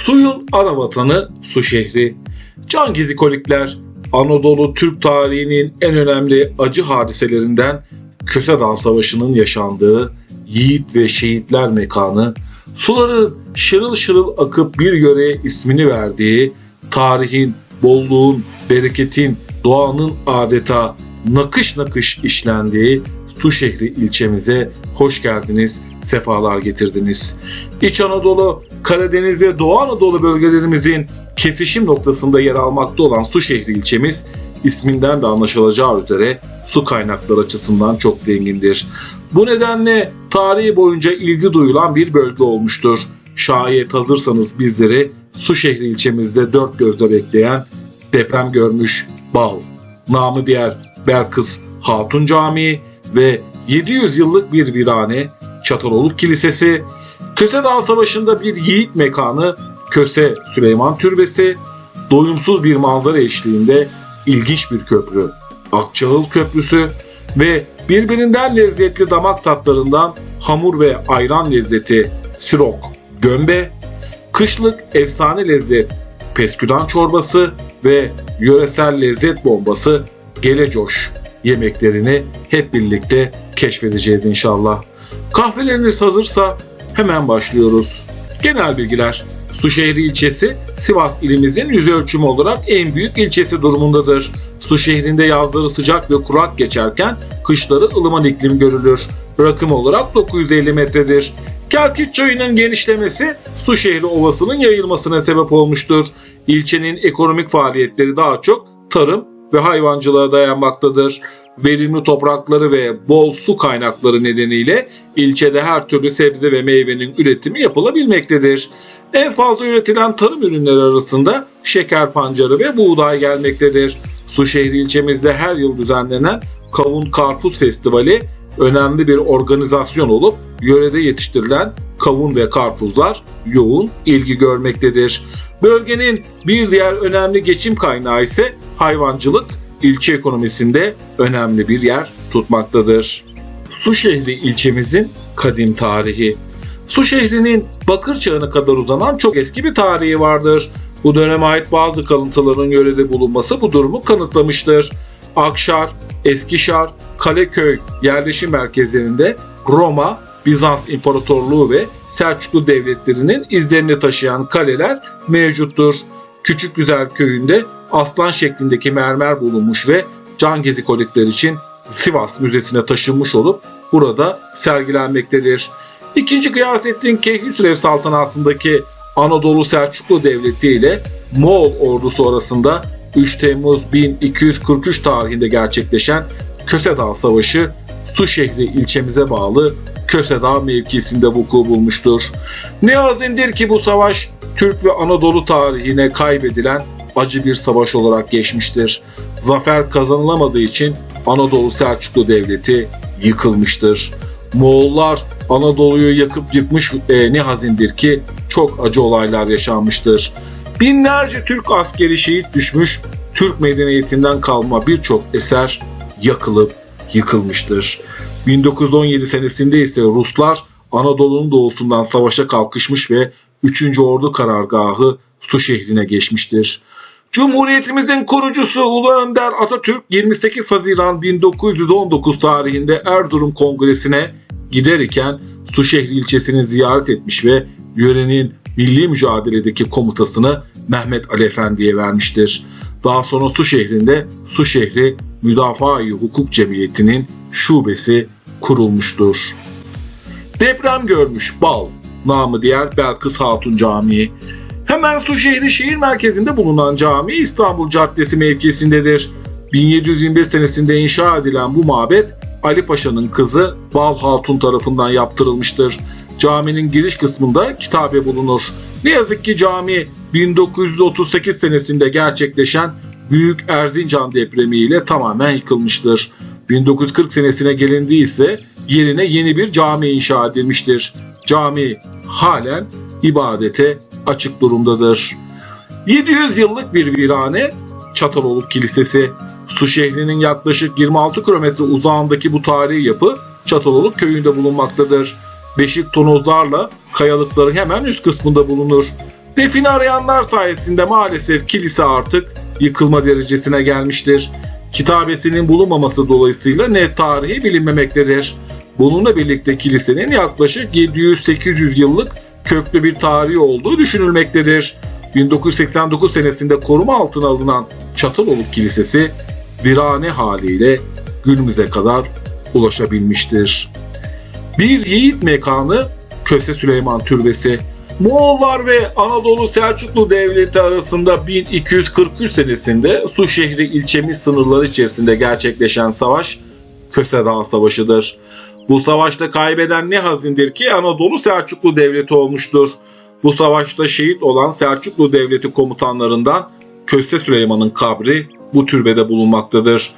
Suyun ana vatanı su şehri. Can Gizikolikler Anadolu Türk tarihinin en önemli acı hadiselerinden Köse Dağ Savaşı'nın yaşandığı yiğit ve şehitler mekanı, suların şırıl şırıl akıp bir yöreye ismini verdiği, tarihin, bolluğun, bereketin, doğanın adeta nakış nakış işlendiği Su şehri ilçemize hoş geldiniz, sefalar getirdiniz. İç Anadolu, Karadeniz ve Doğu Anadolu bölgelerimizin kesişim noktasında yer almakta olan Su şehri ilçemiz isminden de anlaşılacağı üzere su kaynakları açısından çok zengindir. Bu nedenle tarihi boyunca ilgi duyulan bir bölge olmuştur. Şayet hazırsanız bizleri Su şehri ilçemizde dört gözle bekleyen deprem görmüş Bal, namı diğer Belkıs Hatun Camii ve 700 yıllık bir virane Çataloluk Kilisesi, Köse Dağ Savaşı'nda bir yiğit mekanı Köse Süleyman Türbesi, doyumsuz bir manzara eşliğinde ilginç bir köprü, Akçağıl Köprüsü ve birbirinden lezzetli damak tatlarından hamur ve ayran lezzeti Sirok, Gömbe, kışlık efsane lezzet Pesküdan çorbası ve yöresel lezzet bombası Gelecoş yemeklerini hep birlikte keşfedeceğiz inşallah. Kahveleriniz hazırsa hemen başlıyoruz. Genel bilgiler. Suşehri ilçesi Sivas ilimizin yüz ölçümü olarak en büyük ilçesi durumundadır. Su şehrinde yazları sıcak ve kurak geçerken kışları ılıman iklim görülür. Rakım olarak 950 metredir. Kelkit çayının genişlemesi Su şehri ovasının yayılmasına sebep olmuştur. İlçenin ekonomik faaliyetleri daha çok tarım ve hayvancılığa dayanmaktadır. Verimli toprakları ve bol su kaynakları nedeniyle ilçede her türlü sebze ve meyvenin üretimi yapılabilmektedir. En fazla üretilen tarım ürünleri arasında şeker pancarı ve buğday gelmektedir. Suşehri ilçemizde her yıl düzenlenen Kavun Karpuz Festivali önemli bir organizasyon olup yörede yetiştirilen kavun ve karpuzlar yoğun ilgi görmektedir. Bölgenin bir diğer önemli geçim kaynağı ise hayvancılık, ilçe ekonomisinde önemli bir yer tutmaktadır. Su şehri ilçemizin kadim tarihi. Su şehrinin Bakır çağına kadar uzanan çok eski bir tarihi vardır. Bu döneme ait bazı kalıntıların yörede bulunması bu durumu kanıtlamıştır. Akşar, Eskişar, Kaleköy yerleşim merkezlerinde Roma, Bizans İmparatorluğu ve Selçuklu devletlerinin izlerini taşıyan kaleler mevcuttur. Küçük Güzel köyünde aslan şeklindeki mermer bulunmuş ve can gezikolikler için Sivas Müzesi'ne taşınmış olup burada sergilenmektedir. İkinci Gıyasettin Keyhüsrev saltanatındaki Anadolu Selçuklu Devleti ile Moğol ordusu arasında 3 Temmuz 1243 tarihinde gerçekleşen Köse Dağı Savaşı Su şehri ilçemize bağlı Köse Dağı mevkisinde vuku bulmuştur. Ne azindir ki bu savaş Türk ve Anadolu tarihine kaybedilen acı bir savaş olarak geçmiştir. Zafer kazanılamadığı için Anadolu Selçuklu Devleti yıkılmıştır. Moğollar Anadolu'yu yakıp yıkmış e, ne hazindir ki çok acı olaylar yaşanmıştır. Binlerce Türk askeri şehit düşmüş, Türk medeniyetinden kalma birçok eser yakılıp yıkılmıştır. 1917 senesinde ise Ruslar Anadolu'nun doğusundan savaşa kalkışmış ve 3. Ordu karargahı Su şehrine geçmiştir. Cumhuriyetimizin kurucusu Ulu Önder Atatürk 28 Haziran 1919 tarihinde Erzurum Kongresi'ne gider iken Suşehri ilçesini ziyaret etmiş ve yörenin milli mücadeledeki komutasını Mehmet Ali Efendi'ye vermiştir. Daha sonra Su şehrinde Su şehri Müdafaa-i Hukuk Cemiyeti'nin şubesi kurulmuştur. Deprem görmüş Bal, namı diğer Belkıs Hatun Camii. Hemen Su şehri şehir merkezinde bulunan cami İstanbul Caddesi mevkisindedir. 1725 senesinde inşa edilen bu mabet Ali Paşa'nın kızı Bal Hatun tarafından yaptırılmıştır. Caminin giriş kısmında kitabe bulunur. Ne yazık ki cami 1938 senesinde gerçekleşen Büyük Erzincan depremiyle tamamen yıkılmıştır. 1940 senesine gelindiği ise yerine yeni bir cami inşa edilmiştir. Cami halen ibadete açık durumdadır. 700 yıllık bir virane Çataloluk Kilisesi. Su şehrinin yaklaşık 26 kilometre uzağındaki bu tarihi yapı Çataloluk köyünde bulunmaktadır. Beşik tonozlarla kayalıkların hemen üst kısmında bulunur. Defini arayanlar sayesinde maalesef kilise artık yıkılma derecesine gelmiştir. Kitabesinin bulunmaması dolayısıyla net tarihi bilinmemektedir. Bununla birlikte kilisenin yaklaşık 700-800 yıllık köklü bir tarihi olduğu düşünülmektedir. 1989 senesinde koruma altına alınan Çataloluk Kilisesi virane haliyle günümüze kadar ulaşabilmiştir. Bir yiğit mekanı Köse Süleyman Türbesi. Moğollar ve Anadolu Selçuklu Devleti arasında 1243 senesinde Su şehri ilçemiz sınırları içerisinde gerçekleşen savaş Köse Dağı Savaşı'dır. Bu savaşta kaybeden ne hazindir ki Anadolu Selçuklu Devleti olmuştur. Bu savaşta şehit olan Selçuklu Devleti komutanlarından Köse Süleyman'ın kabri bu türbede bulunmaktadır.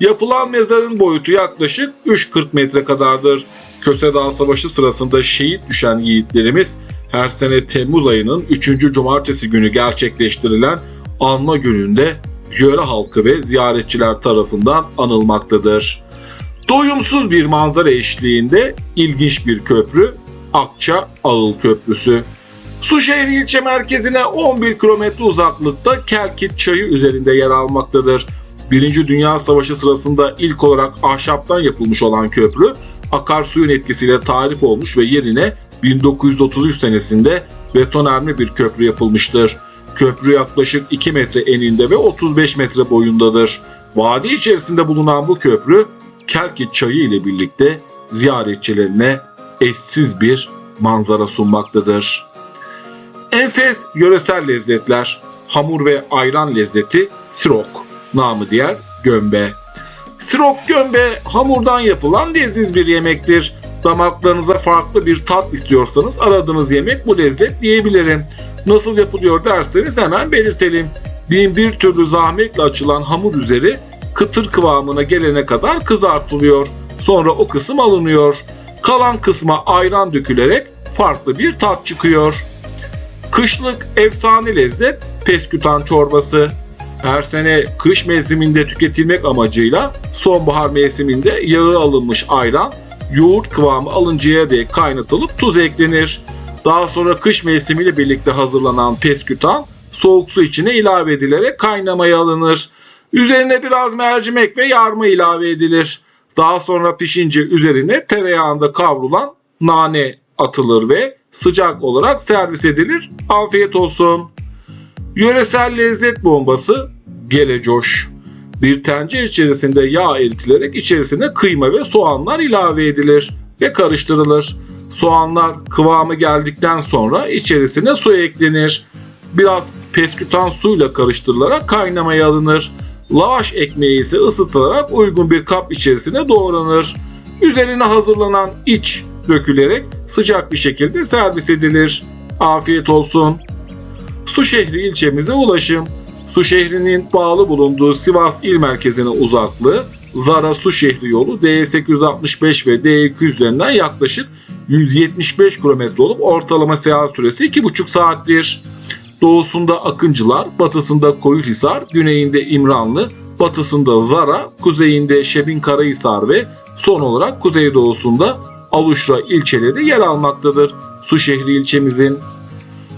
Yapılan mezarın boyutu yaklaşık 3.40 metre kadardır. Köse Dağı Savaşı sırasında şehit düşen yiğitlerimiz her sene Temmuz ayının 3. cumartesi günü gerçekleştirilen anma gününde yöre halkı ve ziyaretçiler tarafından anılmaktadır. Doyumsuz bir manzara eşliğinde ilginç bir köprü Akça Ağıl Köprüsü. Suşehri ilçe merkezine 11 kilometre uzaklıkta Kelkit Çayı üzerinde yer almaktadır. Birinci Dünya Savaşı sırasında ilk olarak ahşaptan yapılmış olan köprü akarsuyun etkisiyle tarif olmuş ve yerine 1933 senesinde betonarme bir köprü yapılmıştır. Köprü yaklaşık 2 metre eninde ve 35 metre boyundadır. Vadi içerisinde bulunan bu köprü Kelkit Çayı ile birlikte ziyaretçilerine eşsiz bir manzara sunmaktadır. Enfes yöresel lezzetler, hamur ve ayran lezzeti sirok, namı diğer gömbe. Sirok gömbe hamurdan yapılan leziz bir yemektir. Damaklarınıza farklı bir tat istiyorsanız aradığınız yemek bu lezzet diyebilirim. Nasıl yapılıyor derseniz hemen belirtelim. Bin bir türlü zahmetle açılan hamur üzeri kıtır kıvamına gelene kadar kızartılıyor. Sonra o kısım alınıyor. Kalan kısma ayran dökülerek farklı bir tat çıkıyor. Kışlık efsane lezzet peskütan çorbası. Her sene kış mevsiminde tüketilmek amacıyla sonbahar mevsiminde yağı alınmış ayran yoğurt kıvamı alıncaya dek kaynatılıp tuz eklenir. Daha sonra kış mevsimiyle birlikte hazırlanan peskütan soğuk su içine ilave edilerek kaynamaya alınır. Üzerine biraz mercimek ve yarma ilave edilir. Daha sonra pişince üzerine tereyağında kavrulan nane atılır ve sıcak olarak servis edilir. Afiyet olsun. Yöresel lezzet bombası gelecoş. Bir tencere içerisinde yağ eritilerek içerisine kıyma ve soğanlar ilave edilir ve karıştırılır. Soğanlar kıvamı geldikten sonra içerisine su eklenir. Biraz peskütan suyla karıştırılarak kaynamaya alınır. Lavaş ekmeği ise ısıtılarak uygun bir kap içerisine doğranır. Üzerine hazırlanan iç dökülerek sıcak bir şekilde servis edilir. Afiyet olsun. Su şehri ilçemize ulaşım. Su şehrinin bağlı bulunduğu Sivas il merkezine uzaklığı Zara Su şehri yolu D865 ve D200 üzerinden yaklaşık 175 km olup ortalama seyahat süresi 2,5 saattir. Doğusunda Akıncılar, batısında Koyulhisar, güneyinde İmranlı, batısında Zara, kuzeyinde Şebin Karahisar ve son olarak kuzeydoğusunda Aluşra ilçeleri yer almaktadır. Su şehri ilçemizin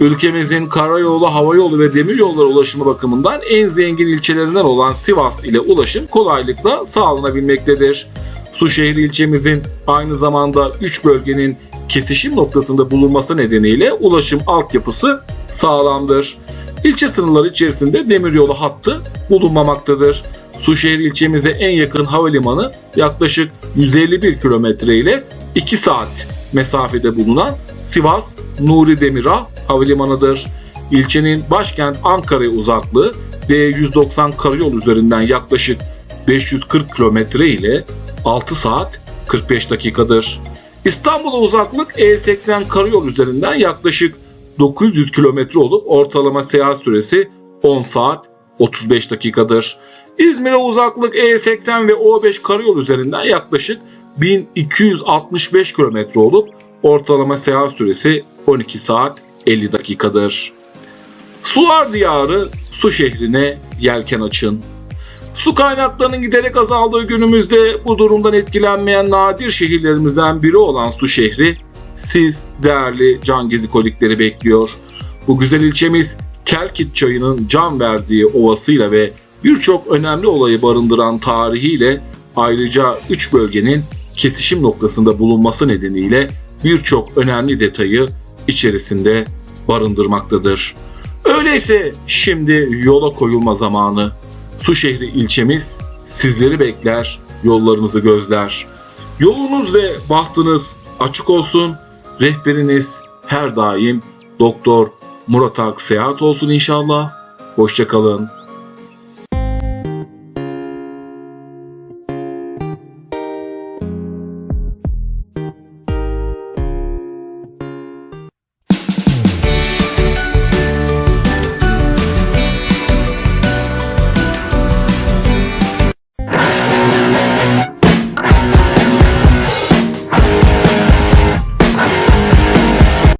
ülkemizin karayolu, havayolu ve demiryolları ulaşımı bakımından en zengin ilçelerinden olan Sivas ile ulaşım kolaylıkla sağlanabilmektedir. Suşehir ilçemizin aynı zamanda 3 bölgenin kesişim noktasında bulunması nedeniyle ulaşım altyapısı sağlamdır. İlçe sınırları içerisinde demiryolu hattı bulunmamaktadır. Suşehir ilçemize en yakın havalimanı yaklaşık 151 kilometre ile 2 saat mesafede bulunan Sivas Nuri Demirağ Havalimanı'dır. İlçenin başkent Ankara'ya uzaklığı D190 karayol üzerinden yaklaşık 540 kilometre ile 6 saat 45 dakikadır. İstanbul'a uzaklık E80 karayol üzerinden yaklaşık 900 kilometre olup ortalama seyahat süresi 10 saat 35 dakikadır. İzmir'e uzaklık E80 ve O5 karayol üzerinden yaklaşık 1265 kilometre olup ortalama seyahat süresi 12 saat 50 dakikadır. Sular diyarı su şehrine yelken açın. Su kaynaklarının giderek azaldığı günümüzde bu durumdan etkilenmeyen nadir şehirlerimizden biri olan su şehri siz değerli can gezikolikleri bekliyor. Bu güzel ilçemiz Kelkit çayının can verdiği ovasıyla ve birçok önemli olayı barındıran tarihiyle ayrıca 3 bölgenin kesişim noktasında bulunması nedeniyle birçok önemli detayı içerisinde barındırmaktadır. Öyleyse şimdi yola koyulma zamanı. Su şehri ilçemiz sizleri bekler, yollarınızı gözler. Yolunuz ve bahtınız açık olsun. Rehberiniz her daim Doktor Murat Ak Seyahat olsun inşallah. Hoşçakalın.